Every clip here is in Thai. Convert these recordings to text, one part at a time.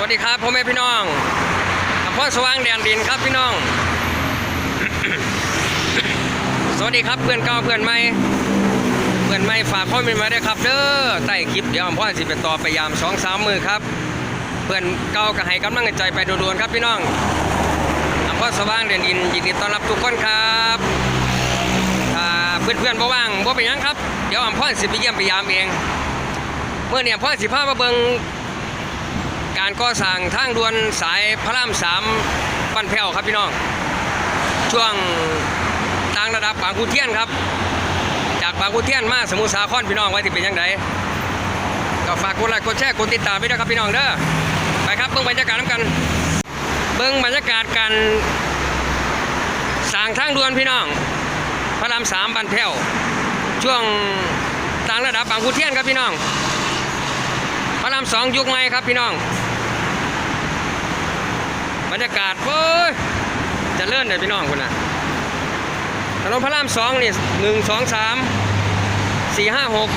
วัสดีครับพ่อแม่พี่น้องอำเภอสว่างแดนดินครับพี่น้อง สวัสดีครับเพื่อนเก่าเพื่อนใหม่ เพื่อนใหม่ฝากข้อมูลมาด้วยครับเด้อใต้คลิปเดี๋ยวผมพ่อสิไปต่อไปยามสองสามมือครับ เพื่อนเก่าก็ให้กำลังใจไปด่วนๆครับพี่น้องอำเภอสว่างแดนดินยินดีต้อนรับทุกคนครับเพื่อนๆบ่ว่างบ่เป็นยังครับ เดี๋ยวอำเภอสิไปเยี่ยมไปยามเอง เมื่อเนี่ยพ่อสิพามาเบิง การก่อสร้างทางด่วนสายพระรามสามปันแพ้วครับพี่น้อง ช่วงทางระดับบางขุนเทียนครับ จากบางขุนเทียนมาสมุทรสาครพี่น้องไว้ที่เป็นยังไงก็ฝากกดไลค์กดแชร์กดติดตามไปด้วยครับพี่น้องเด้อไปครับเบิ่งบรรยากาศน้ำกัน เบิ่งบรรยากาศการสร้างทางด่วนพี่น้อง พระรามสามบันแพ้วช่วงทางระดับบางขุนเทียนครับพี่น้องพระรามสองยุคใหม่ครับพี่น้อง รรยากาศเฮ้ยจะเลื่อนเลยพี่น้องคุณนะถนนพระรามสองนี่หนึ่งสองสามสี่ห้าหก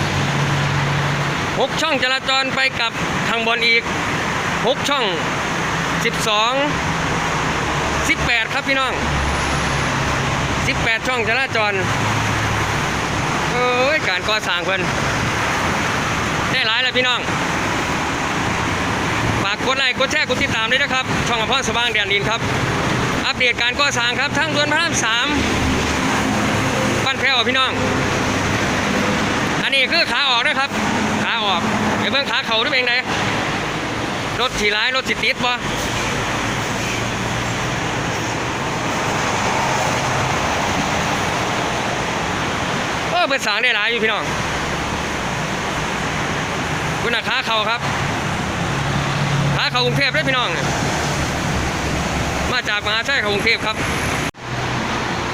หกช่องจราจรไปกับทางบนอีกหกช่องสิบสองสิบแปดครับพี่น้องสิบแปดช่องจราจรเอ้ยการก่อสร้างเพิ่นได้หลายแล้วพี่น้อง กกดไลค์กดแชร์กดติดตามด้วยนะครับ ช่องอภอสว่างแดนดินครับ อัปเดตการก่อสร้างครับทั้งด่วนพระรามสามบ้านแพ้วพี่น้อง อันนี้คือขาออกนะครับ ขาออกเดี๋ยวเบิ่งขาเข่าด้วยเองไหนรถถีร้ายรถสิติดบ่เออเปิดสางได้หลายอยู่พี่น้อง คุณน่ะขาเข่าครับาเข้ากรุงเทพได้พี่น้อง มาจากมหาชัยเข้ากรุงเทพครับ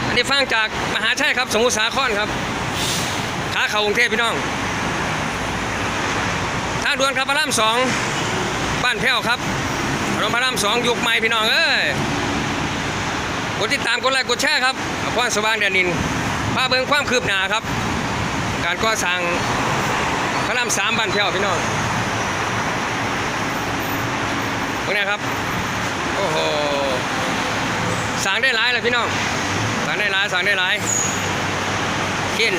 อันนี้ฟังจากมหาชัยครับ สมุทรสาครครับ ขาเข้ากรุงเทพพี่น้อง ทางด่วนครับพระรามสองบ้านแพ้วครับถนนพระรามสองยุคใหม่พี่น้องเอ้ยกดติดตามกดไลค์กดแชร์ครับอภรสว่างแดนินพาเบิ่งความคืบหน้าครับ การก่อสร้างพระรามสามบ้านแพ้วพี่น้อง นี้ครับ โอ้โหสั่งได้หลายเลยพี่น้องสั่งได้หลายสั่งได้หลายเข็น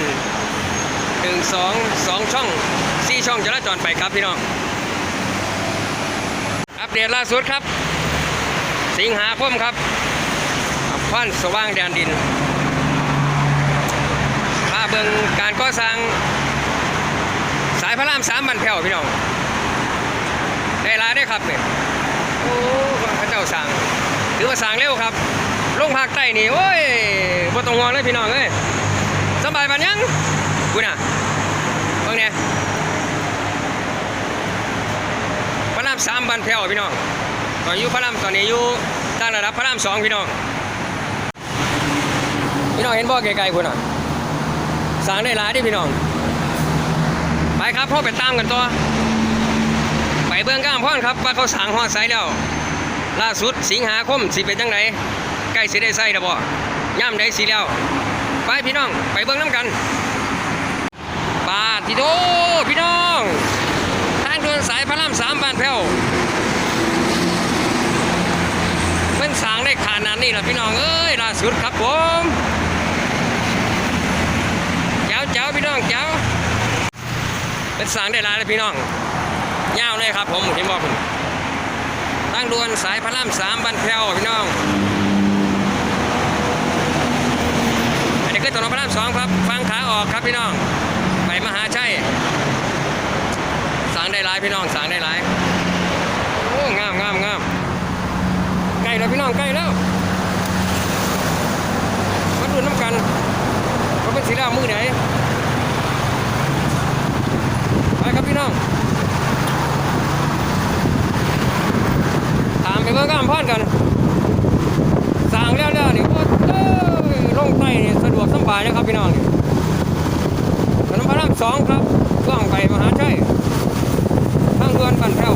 หนึ่งสองสองช่องสี่ช่องจราจรไปครับพี่น้อง อัปเดตล่าสุดครับ สิงหาคมครับพันสว่างแดนดินพาเบิงการก่อสร้างสายพระรามสามบันแผ่วพี่น้อง ได้หลายได้ครับเนี่ย โอ้พระเจ้าสั่งถือว่าสั่งเร็วครับลงภาคใต้นี่โอ้ยบ่ต้องห่วงเลยพี่น้องเอ้ยสบายปานยังกูน่ะเบิ่งเนี่ยพระรามสามบันแพ้วพี่น้องตอนอยู่พระรามตอนนี้อยู่ตั้งระดับพระรามสองพี่น้องพี่น้องเห็นบ่ไกลๆคุณน่ะสั่งได้หลายเดิพี่น้องไปครับพ่อไปตามกันต่อ เบื้องก้ามพ่อนครับว่าเขาสั่งหอดใสแล้วล่าสุดสิงหาคมสิเป็นจังไดใกล้สิได้ใส่แล้วบ่ย่ำได้สิแล้ว ไปพี่น้องไปเบื้องน้ำกันปาทิโตพี่น้องทางด่วนสายพระรามสามบ้านแพ้วเพิ่นสั่งได้ขนาดนี้ล่ะพี่น้องเอ้ยล่าสุดครับผมเจ้าเจ้าพี่น้องเจ้าเป็นสั่งได้ลายเลยพี่น้อง ยาวเลยครับผมเห็นบอกผมตั้งดวนสายพระรามสามบันแพรวพี่น้อง อันนี้คือถนนพระรามสองครับ ฟังขาออกครับพี่น้อง ไปมหาชัยสั่งได้หลายพี่น้องสั่งได้หลายโอ้งามงามงามใกล้แล้วพี่น้องใกล้แล้วมาดูน้ำกันว่าเป็นสีแล้วมือไหนไปครับพี่น้อง ตามไปเบิ่งกำพอนกันสร้างแล้วแล้วนี่โอ้เอ้ยลงใต้นี่สะดวกสบายนะครับพี่น้องนี่ถนนพระรามสองครับช่วงไปมหาชัยทางด่วนบันแพ้ว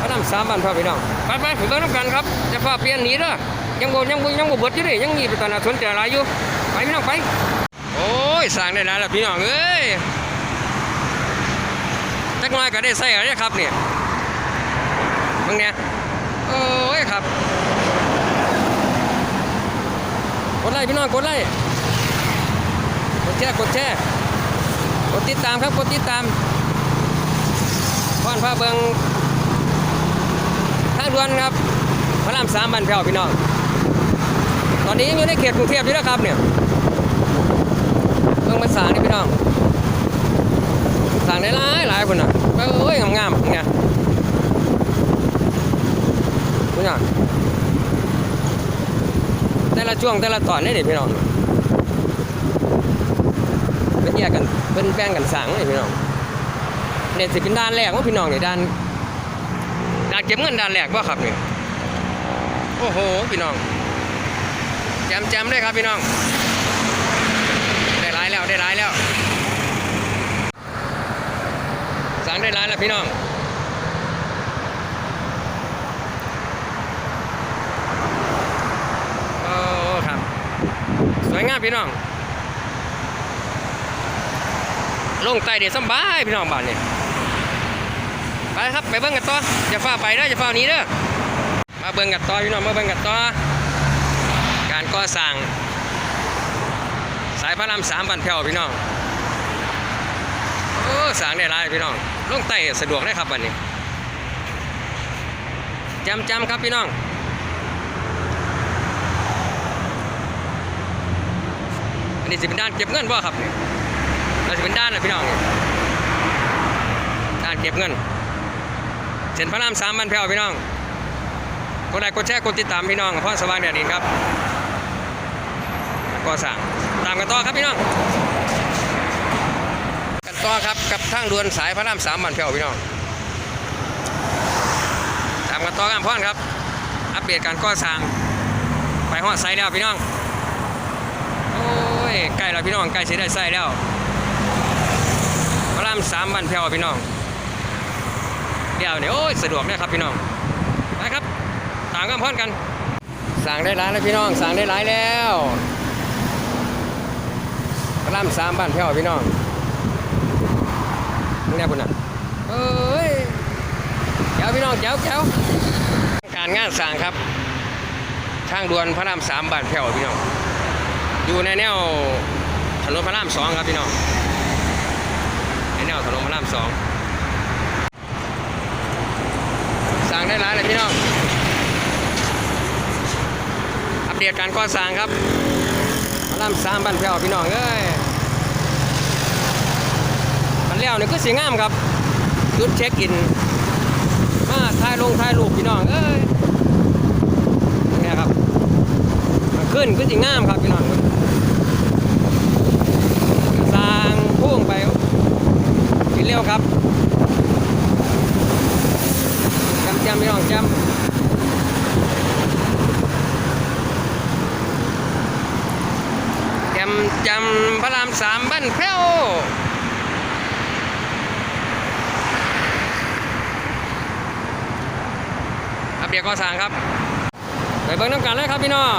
พระรามสามบันแพ้วพี่น้องไปไปไปเบิ่งน้ำกันครับจะพาเปลี่ยนหนีเด้อยังบ่ยังบ่ยังบ่เบิดอยู่ดิยังมีปตอนน่าสนใจหลายอยู่ไปพี่น้องไป โอ้ยสร้างได้แล้วล่ะพี่น้องเอ้ยจักน้อยก็ได้ใส่แล้วนี่ยครับเนี่ยมึงเนี่ยโอ้ยครับ กดไลค์พี่น้องกดไลค์กดแชร์กดแชร์กดติดตามครับกดติดตามพ่อนพาเบิงทางด่วนครับพระรามสามบันแผ่วพี่น้อง ตอนนี้ยังอยู่ในเขตกรุงเทพอยู่นะครับเนี่ย มาสางนี่พี่น้องสางได้หลายหลายคนน่ะเอ้ยงามๆเนี่ยพี่น้องแต่ละช่วงแต่ละตอนนี่เด็พี่น้องเป็นแยกกันเป็นแบ่งกันสั่งนี่พี่น้องเนี่ยสิเป็นด้านแรกว่าพี่น้องเนี่ยด้านด้านเก็บเงินด้านแรกว่าครับเนี่ยโอ้โหพี่น้องแจมแจมเลยครับพี่น้อง ได้ร้ายแล้วได้แล้วสั่งได้ร้ายแล้วพี่น้องโอ้ครับ สวยงามพี่น้อง ลงใต้เดี๋ยวสบายพี่น้องบ้านนี่ไปครับไปเบิ่งกันต่ออย่าฟ้าไปเด้ออย่าฟ้านี้เด้อมาเบิ่งกันต่อพี่น้องมาเบิ่งกันต่อการก่อสร้าง สายพระรามสามบันแผ่วพี่น้องโอ้สางได้ลายพี่น้องลงใต้สะดวกได้ครับวันนี้จำจำครับพี่น้องอันนี้จะเป็นด้านเก็บเงินบ่ครับนี่เราจะเป็นด้านนะพี่น้องด้านเก็บเงินเส้นพระรามสามบันแผ่วพี่น้องกดไลค์กดแชร์กดติดตามพี่น้องพ่อสว่างแดดดินครับ ก็สั่งตามกันต่อครับพี่น้องกันต่อครับกับทางด่วนสายพระรามสามบันแผ่วพี่น้องตามกันต่อกันพ่อนครับ อัปเดตการก่อสร้างไปฮอดไซด์แล้วพี่น้องโอ้ยใกล้แล้วพี่น้องใกล้สิได้ใส่แล้วพระรามสามบันแผ่วพี่น้องเดี๋ยวเนี่ยโอ้ยสะดวกเนะครับพี่น้องไปครับตามกันพร้อมกันสั่งได้ร้านแล้วพี่น้องสั่งได้หลายแล้ว พระรามสามบันแผ่วพี่น้องนี่แน่พุ่นน่ะเอ้ยเจ้าพี่น้องเจ้าเจ้าการงานสั่งครับ ทางด่วนพระรามสามบันแผ่วพี่น้องอยู่ในแนวถนนพระรามสองครับพี่น้องในแนวถนนพระรามสองสั่งได้หลายเลยพี่น้องอัปเดตการก่อสร้างครับพระรามสามบ้านแพ้วพี่น้องเอ้ย แล้วนี่คือสีงามครับ จุดเช็คอิน มาถ่ายลงถ่ายรูปพี่น้อง เอ้ยนี่ครับขึ้นคือสีงามครับพี่น้องสร้างพุ่งไปกินเร็วครับจำจำพี่น้องจำจำจำพระรามสามบ้านแพ้ว อัปเดตก่อสร้างครับไปเบิ่งน้ำกันเลยครับพี่น้อง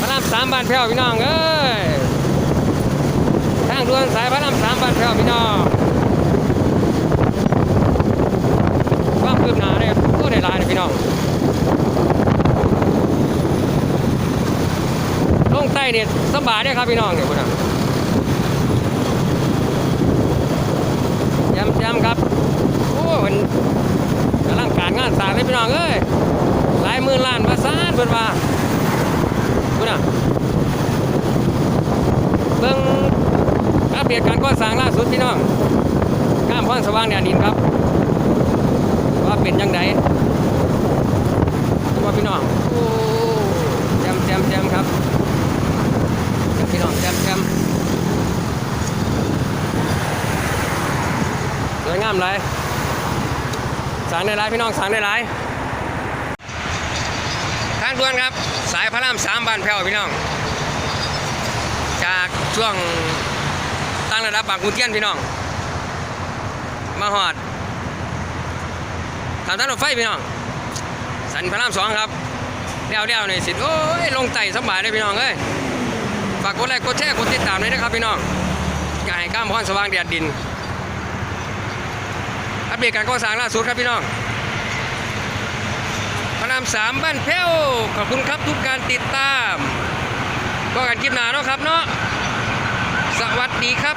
พระรามสามบ้านแพ้วพี่น้องเอ้ยทางด่วนสายพระรามสามบ้านแพ้วพี่น้องความคืบหน้าเนี่ยก็ได้หลายเลยพี่น้องลงใต้เนี่ยสบายเด้อครับพี่น้องเนี่ยพุ่นน่ะย้ำย้ำครับ โอ้มันกำลังการงานสร้างเลยพี่น้องเอ้ยหลายหมื่นล้านมาสร้างเพิ่นว่าคุณอะเบิ่งอัปเดตการก่อสร้างล่าสุดพี่น้องข้ามพรสว่างแดนดินครับ ว่าเป็นยังไงว่าพี่น้องโอ้แจมแจมแจมครับพี่น้องแจมแจมสวยงามเลยสร้างได้หลายพี่น้องสร้างได้หลายทางด่วนครับ สายพระรามสามบานแพ้วพี่น้อง จากช่วงตั้งระดับบางขุนเทียนพี่น้อง มาหอดทางถนนรถไฟพี่น้อง สันพระรามสองครับเดี๋ยวเดี๋ยวหน่อยสิโอ้ยลงใจสบายเลยพี่น้องเอ้ยฝากกดไลค์กดแชร์กดติดตามด้วยนะครับพี่น้องอยากให้ก้ามพรสว่างแดดดิน อัปเดตการก่อสร้างล่าสุดครับพี่น้องพระรามสามบ้านแพ้วขอบคุณครับทุกการติดตามก็กันคลิปหน้าเนาะครับเนาะสวัสดีครับ